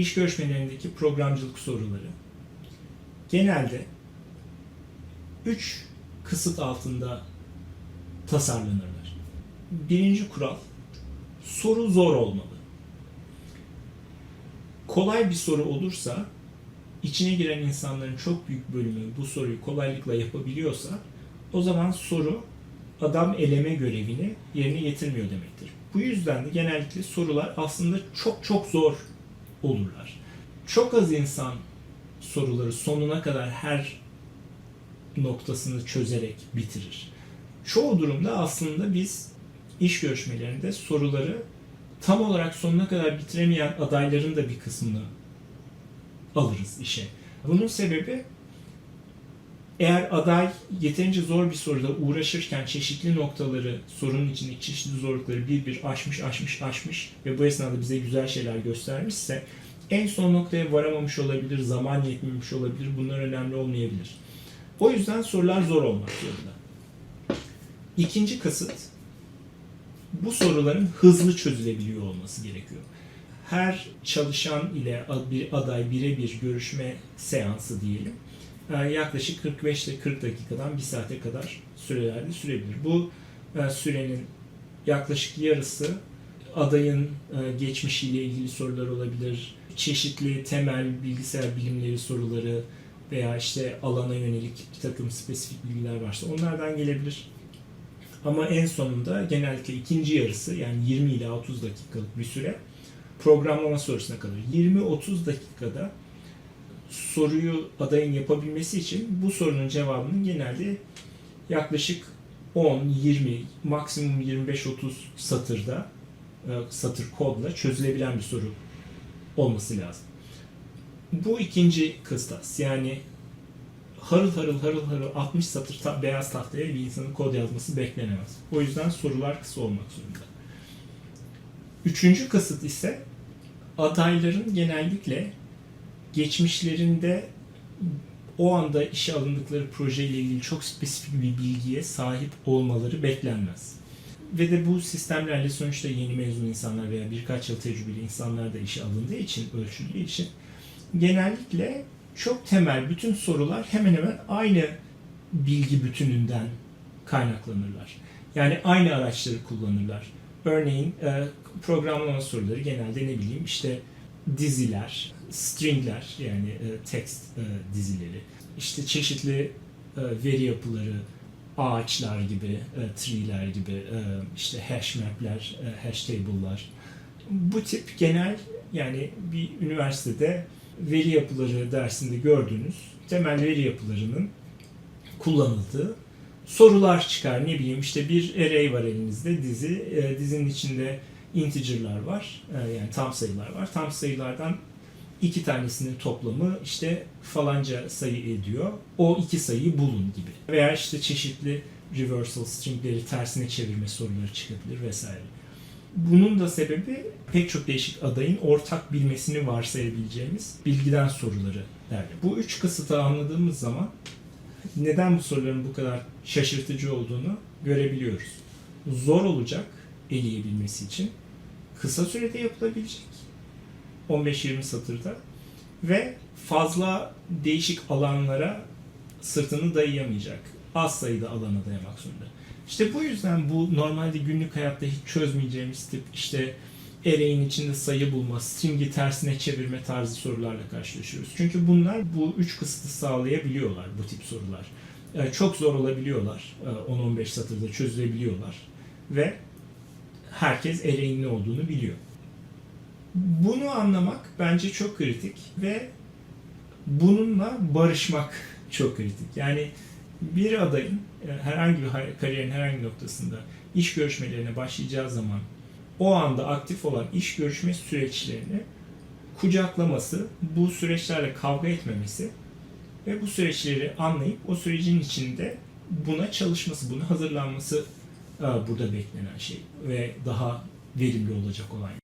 iş görüşmelerindeki programcılık soruları genelde üç kısıt altında tasarlanırlar. Birinci kural, soru zor olmalı. Kolay bir soru olursa, içine giren insanların çok büyük bölümü bu soruyu kolaylıkla yapabiliyorsa, o zaman soru adam eleme görevini yerine getirmiyor demektir. Bu yüzden de genellikle sorular aslında çok çok zor olurlar. Çok az insan soruları sonuna kadar her noktasını çözerek bitirir. Çoğu durumda aslında biz iş görüşmelerinde soruları tam olarak sonuna kadar bitiremeyen adayların da bir kısmını alırız işe. Bunun sebebi eğer aday yeterince zor bir soruda uğraşırken çeşitli noktaları, sorunun içindeki çeşitli zorlukları bir bir aşmış, aşmış, aşmış ve bu esnada bize güzel şeyler göstermişse en son noktaya varamamış olabilir, zaman yetmemiş olabilir, bunlar önemli olmayabilir. O yüzden sorular zor olmak zorunda. İkinci kasıt, bu soruların hızlı çözülebiliyor olması gerekiyor. Her çalışan ile bir aday birebir görüşme seansı diyelim yaklaşık 45 ile 40 dakikadan 1 saate kadar sürelerde sürebilir. Bu e, sürenin yaklaşık yarısı adayın e, geçmişiyle ilgili sorular olabilir, çeşitli temel bilgisayar bilimleri soruları veya işte alana yönelik bir takım spesifik bilgiler varsa onlardan gelebilir. Ama en sonunda genellikle ikinci yarısı yani 20 ile 30 dakikalık bir süre programlama sorusuna kalır. 20-30 dakikada soruyu adayın yapabilmesi için bu sorunun cevabının genelde yaklaşık 10, 20, maksimum 25-30 satırda e, satır kodla çözülebilen bir soru olması lazım. Bu ikinci kıstas. Yani harıl harıl harıl harıl 60 satır ta- beyaz tahtaya bir insanın kod yazması beklenemez. O yüzden sorular kısa olmak zorunda. Üçüncü kasıt ise adayların genellikle geçmişlerinde o anda işe alındıkları projeyle ilgili çok spesifik bir bilgiye sahip olmaları beklenmez. Ve de bu sistemlerle sonuçta yeni mezun insanlar veya birkaç yıl tecrübeli insanlar da işe alındığı için, ölçüldüğü için genellikle çok temel bütün sorular hemen hemen aynı bilgi bütününden kaynaklanırlar. Yani aynı araçları kullanırlar. Örneğin e, programlama soruları genelde ne bileyim işte diziler, stringler yani e, text e, dizileri, işte çeşitli e, veri yapıları, ağaçlar gibi, e, tree'ler gibi, e, işte hash map'ler, e, hash table'lar. Bu tip genel yani bir üniversitede veri yapıları dersinde gördüğünüz temel veri yapılarının kullanıldığı sorular çıkar. Ne bileyim işte bir array var elinizde dizi. E, dizinin içinde integer'lar var. E, yani tam sayılar var. Tam sayılardan iki tanesinin toplamı işte falanca sayı ediyor. O iki sayıyı bulun gibi. Veya işte çeşitli reversal stringleri tersine çevirme soruları çıkabilir vesaire. Bunun da sebebi pek çok değişik adayın ortak bilmesini varsayabileceğimiz bilgiden soruları derler. Bu üç kısıtı anladığımız zaman neden bu soruların bu kadar şaşırtıcı olduğunu görebiliyoruz. Zor olacak eleyebilmesi için kısa sürede yapılabilecek 15-20 satırda ve fazla değişik alanlara sırtını dayayamayacak. Az sayıda alana dayamak zorunda. İşte bu yüzden bu normalde günlük hayatta hiç çözmeyeceğimiz tip işte array'in içinde sayı bulma, string'i tersine çevirme tarzı sorularla karşılaşıyoruz. Çünkü bunlar bu üç kısıtı sağlayabiliyorlar bu tip sorular. Ee, Çok zor olabiliyorlar. Ee, 10-15 satırda çözülebiliyorlar. Ve herkes array'in ne olduğunu biliyor. Bunu anlamak bence çok kritik ve bununla barışmak çok kritik. Yani bir adayın e, herhangi bir kariyerin herhangi noktasında iş görüşmelerine başlayacağı zaman o anda aktif olan iş görüşme süreçlerini kucaklaması, bu süreçlerle kavga etmemesi ve bu süreçleri anlayıp o sürecin içinde buna çalışması, buna hazırlanması burada beklenen şey ve daha verimli olacak olan